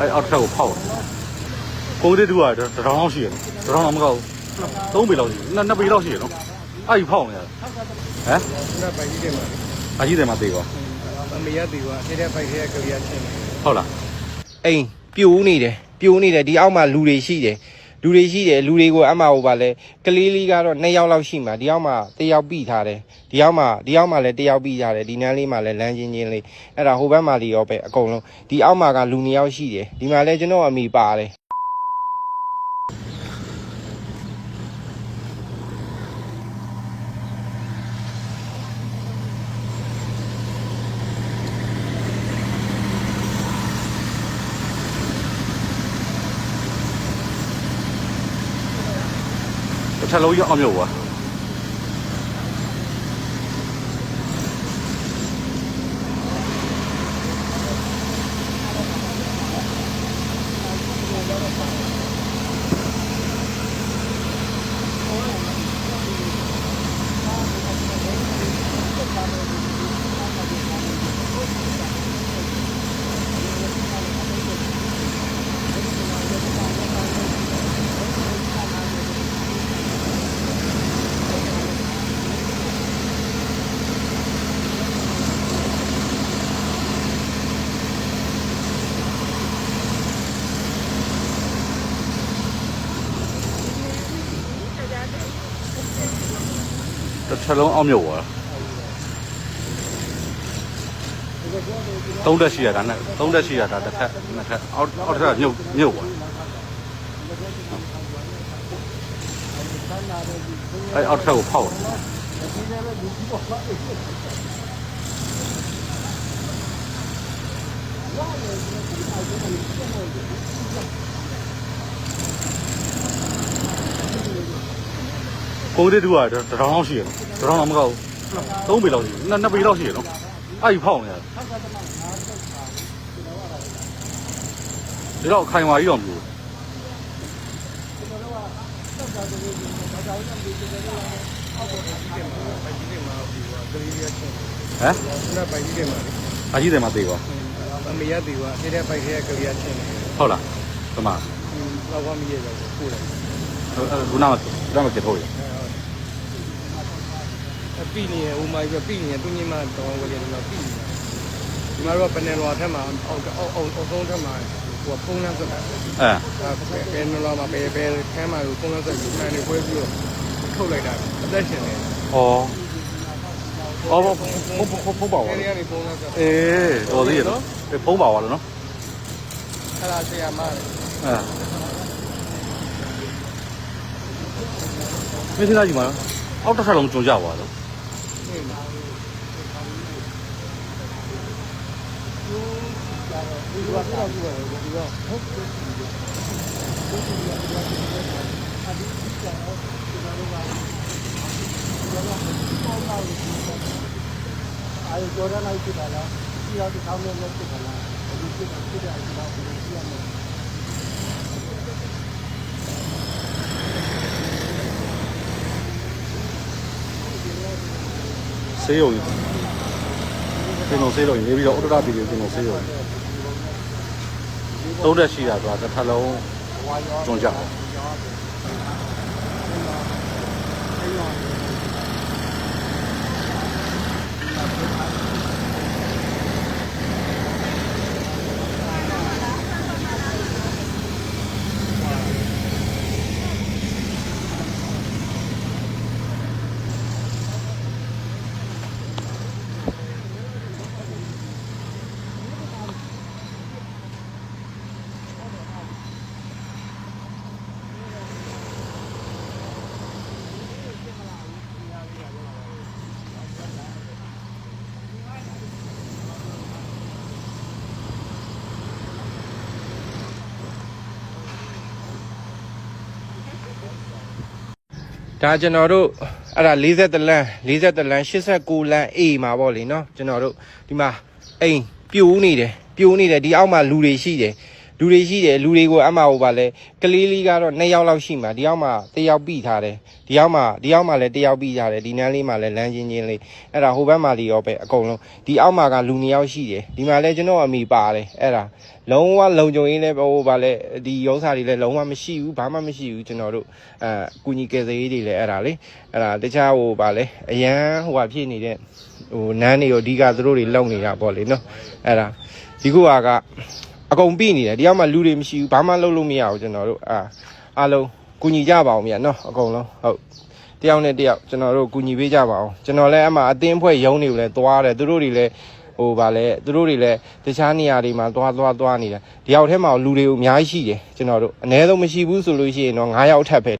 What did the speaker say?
အဲ့အောက်တစ်ထပ်ကိုဖောက်တယ်ကိုတိတူကတရောင်းလောက်ရှိရနော်တရောင်းလောက်မကောက်ဘူး၃ပေလောက်ရှိနှစ်နှစ်ပေလောက်ရှိရနော်အဲ့ဒီဖောက်နေရဟမ်နှစ်ပိုင်ကြီးတယ်မှာအကြီးတယ်မှာတေးပါအမေရတေးပါအဲ့တဲ့ပိုက်ထဲကကြွေးရချင်းဟုတ်လားအိမ်ပြိုးနေတယ်ပြိုးနေတယ်ဒီအောက်မှာလူတွေရှိတယ် လူတွေရှိတယ်လူတွေကိုအမှဟိုပါလဲကလေးလေးကတော့2ယောက်လောက်ရှိမှာဒီအောက်မှာတစ်ယောက်ပြီးထားတယ်ဒီအောက်မှာဒီအောက်မှာလည်းတစ်ယောက်ပြီးထားတယ်ဒီနန်းလေးမှာလည်းလမ်းချင်းချင်းလေးအဲ့ဒါဟိုဘက်မှာလေးရောပဲအကုန်လုံးဒီအောက်မှာကလူ2ယောက်ရှိတယ်ဒီမှာလည်းကျွန်တော်အမိပါတယ် ထပ်လုံးရောက်အောင်မြို့ပါ တစ်ထပ်လုံးအောင်မြို့ပါသုံးတက်ရှိရတာနဲ့သုံးတက်ရှိရတာတစ်ထပ်နှစ်ထပ်အောက်အောက်တစ်ထပ်မြုပ်မြုပ်ပါအဲအောက်တစ်ထပ်ကိုဖောက်တ ကိုတိတူကတရောင်းလောက်ရှိရနော်တရောင်းတော့မကောက်ဘူး၃ပေလောက်ရှိနှစ်နှစ်ပေလောက်ရှိရနော်အဲ့ဒီဖောက်နေရဒီတော့ခိုင်မာကြီးတော့မလို့ဟမ်နာပိုင်ကြီးတယ်မှာပါကြီးတယ်မှာသေးပါအမေရသေးပါအဲ့တဲ့ပိုက်ထဲကကလေးအချင်းဟုတ်လားဒီမှာဟိုတော့မရရဘူးပို့လိုက်ဟိုကနာကနာကထိုးရ ပိနေဟိုမှာပြပိနေသူညမတော့ဝယ်တယ်ဒီမှာပိနေဒီမှာတော့ပနယ်လွာထက်မှာအောက်အောက်အောက်အောက်ဆုံးထက်မှာဟိုဖုန်းလမ်းဆက်တာအဲအဲပယ်နယ်လွာမှာပယ်ပယ်ခဲမှာဖုန်းလမ်းဆက်ပြီးနိုင်နေပွဲပြီးတော့ထုတ်လိုက်တာအသက်ရှင်တယ်ဩအော်ဖုန်းဖုန်းဖုန်းပါအဲပါဒီကနေဖုန်းလမ်းဆက်အေးတော်သေးရနော်ဖုန်းပါပါလို့နော်အဲ့ဒါဆရာမတယ်အဲမင်းစသားကြီးမှာအောက်တစ်ခါလုံးကြုံကြပါတော့ နေမှာဒီကတော့ဒီကတော့ဒီကတော့ဟုတ်တယ်အာရုံကြော်ရလိုက်ဖြစ်တာလားဒီရောက်ဒီကောင်းနဲ့လက်ဖြစ်တာလားဒီဖြစ်တာဖြစ်တဲ့အချိန်တော့ဒီကြည့်ရမယ် ဆေးရုံကြီးကျွန်တော်ဆေးရုံကြီးနေပြီးတော့ဥဒ္ဒရာပြည်ကျွန်တော်ဆေးရုံကြီးသုံးတက်ရှိတာဆိုတာတစ်ခါလုံးကြုံကြ ဒါကျွန်တော်တို့အဲ့ဒါ40လမ်း40လမ်း89လမ်း A မှာပေါ့လေနော်ကျွန်တော်တို့ဒီမှာအိမ်ပြိုးနေတယ်ပြိုးနေတယ်ဒီအောက်မှာလူတွေရှိတယ် လူတွေရှိတယ်လူတွေကိုအမှဟိုပါလဲကလေးလေးကတော့2ယောက်လောက်ရှိမှာဒီယောက်မှ1ယောက်ပြီးထားတယ်ဒီယောက်မှဒီယောက်မှလည်း1ယောက်ပြီးထားတယ်ဒီနန်းလေးမှလည်းလမ်းချင်းချင်းလေးအဲ့ဒါဟိုဘက်မှလေးရောပဲအကုန်လုံးဒီအောက်မှာကလူ2ယောက်ရှိတယ်ဒီမှာလည်းကျွန်တော်အမိပါတယ်အဲ့ဒါလုံးဝလုံခြုံရေးလည်းဟိုပါလဲဒီရုံးစာတွေလည်းလုံးဝမရှိဘူးဘာမှမရှိဘူးကျွန်တော်တို့အဲကုညီကယ်ဆယ်ရေးတွေလည်းအဲ့ဒါလေအဲ့ဒါတခြားဟိုပါလဲအရန်ဟိုဟာဖြစ်နေတဲ့ဟိုနန်းတွေကိုအဓိကသူတို့တွေလုံနေတာပေါ့လေနော်အဲ့ဒါဒီခုက အကုန်ပြီးနေတယ်ဒီအောက်မှာလူတွေမရှိဘူးဘာမှလုပ်လို့မရဘူးကျွန်တော်တို့အာအားလုံးကုညီကြပါအောင်မြတ်နော်အကုန်လုံးဟုတ်တယောက်နဲ့တယောက်ကျွန်တော်တို့ကုညီပေးကြပါအောင်ကျွန်တော်လည်းအမှအတင်းဖွဲ့ရုံးတွေကိုလည်းသွားတယ်သူတို့တွေလည်းဟိုဗာလဲသူတို့တွေလည်းတခြားနေရာတွေမှာသွားသွားသွားနေတာဒီအောက်ထဲမှာလူတွေအများကြီးရှိတယ်ကျွန်တော်တို့အ ਨੇ ဆုံးမရှိဘူးဆိုလို့ရှိရင်တော့9ယောက်ထပ်ပဲ